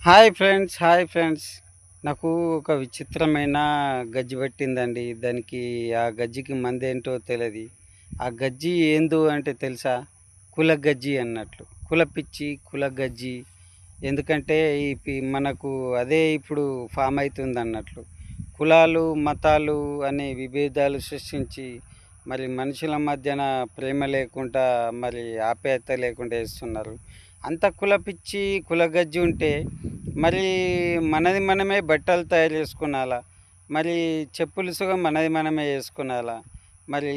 Hi friends hi friends. నాకు ఒక విచిత్రమైన గజ్జి పట్టిందండి. దానికి ఆ గజ్జికి మందేంటో తెలియదు ఆ గజ్జి ఏందో అంటే తెలుసా? కుల గజ్జి అన్నట్లు. కుల పిచ్చి కుల గజ్జి. ఎందుకంటే ఈ మనకు అదే ఇప్పుడు ఫామ్ అవుతుంది అన్నట్లు కులాలు మతాలు అనే విభేదాలు సృష్టించి మరి మనుషుల మధ్యన ప్రేమ లేకుండా మరి ఆప్యాయత లేకుండా వేస్తున్నారు. అంత కుల పిచ్చి కుల గజ్జి ఉంటే మరి మనది మనమే బట్టలు తయారు చేసుకునాలా? మరి చెప్పులు సుగం మనది మనమే వేసుకునాలా? మరి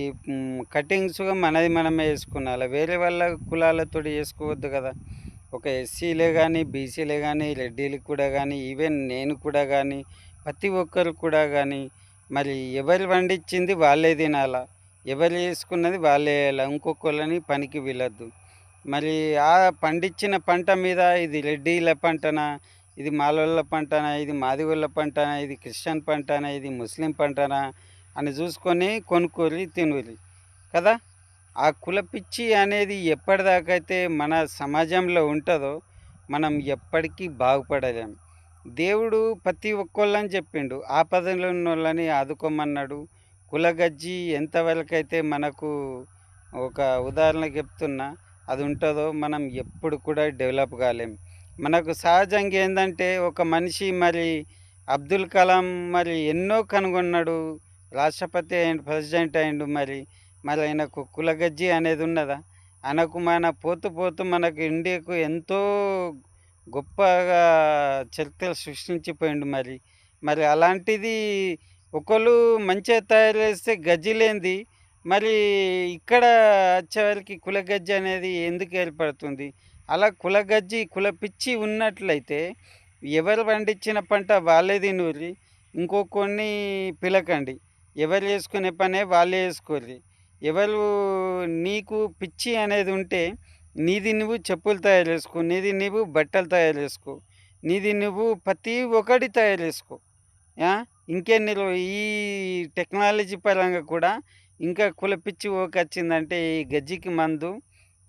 కటింగ్స్గా కటింగ్ మనది మనమే వేసుకునాలా? వేరే వాళ్ళ కులాలతో చేసుకోవద్దు కదా. ఒక ఎస్సీలే కానీ బీసీలే కానీ రెడ్డీలు కూడా కానీ ఈవెన్ నేను కూడా కానీ ప్రతి ఒక్కరు కూడా కానీ మరి ఎవరు వండించింది వాళ్ళే తినాలా? ఎవరు వేసుకున్నది వాళ్ళే వేయాలి. ఇంకొకళ్ళని పనికి వీలద్దు. మరి ఆ పండించిన పంట మీద ఇది రెడ్డిల పంటనా ఇది మాలోళ్ళ పంటనా ఇది మాదిగోళ్ళ పంటనా ఇది క్రిస్టియన్ పంటనా ఇది ముస్లిం పంటనా అని చూసుకొని కొనుక్కోరి తినురి. కదా? ఆ కుల పిచ్చి అనేది ఎప్పటిదాకైతే మన సమాజంలో ఉంటుందో మనం ఎప్పటికీ బాగుపడలేం. దేవుడు ప్రతి ఒక్కళ్ళని చెప్పిండు. ఆపదలో ఉన్న వాళ్ళని ఆదుకోమన్నాడు. కులగజ్జి ఎంతవరకైతే మనకు ఒక ఉదాహరణ చెప్తున్నా అది ఉంటుందో మనం ఎప్పుడు కూడా డెవలప్ కాలేం. మనకు సహజంగా ఏంటంటే ఒక మనిషి మరి అబ్దుల్ కలాం మరి ఎన్నో కనుగొన్నాడు. రాష్ట్రపతి అయ్యిండు ప్రెసిడెంట్ అయ్యిండు మరి. మరి ఆయనకు కులగజ్జి అనేది ఉన్నదా? ఆయనకు మన పోతూ పోతూ మనకు ఇండియాకు ఎంతో గొప్పగా చరిత్రలు సృష్టించిపోయిండు మరి. మరి అలాంటిది ఒకళ్ళు మంచిగా తయారు చేస్తే గజ్జి లేనిది మరి ఇక్కడ వచ్చేవారికి కుల గజ్జి అనేది ఎందుకు ఏర్పడుతుంది? అలా కుల గజ్జి కుల పిచ్చి ఉన్నట్లయితే ఎవరు పండించిన పంట వాళ్ళే తినూరి కొన్ని పిలకండి. ఎవరు చేసుకునే పనే వాళ్ళే చేసుకోర్రి. ఎవరు నీకు పిచ్చి అనేది ఉంటే నీది నువ్వు చెప్పులు తయారు చేసుకో నీది నువ్వు బట్టలు తయారు చేసుకో నీది నువ్వు ప్రతి ఒక్కటి తయారు చేసుకో ఇంకెన్ని ఈ టెక్నాలజీ పరంగా కూడా ఇంకా కుల పిచ్చి వచ్చిందంటే ఈ గజ్జికి మందు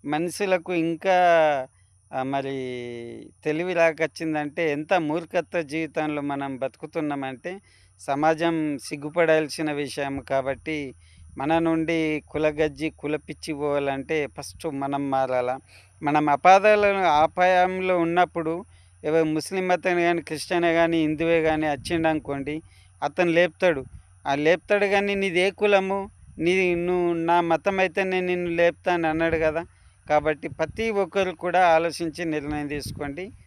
మనుషులకు ఇంకా మరి తెలివి రాకొచ్చిందంటే ఎంత మూర్ఖత్వ జీవితంలో మనం బతుకుతున్నామంటే సమాజం సిగ్గుపడాల్సిన విషయం కాబట్టి మన నుండి కులగజ్జి కులపిచ్చి పోవాలంటే ఫస్ట్ మనం మారాలా. మనం అపాదాలను అపాయంలో ఉన్నప్పుడు ఎవరు ముస్లిం అతను కానీ క్రిస్టియనే కానీ హిందువే కానీ వచ్చిండనుకోండి అతను లేపుతాడు. ఆ లేపుతాడు కానీ నీది ఏ కులము? నీ నువ్వు నా మతం అయితే నేను నిన్ను లేపుతాను అన్నాడు కదా. కాబట్టి ప్రతి ఒక్కరు కూడా ఆలోచించి నిర్ణయం తీసుకోండి.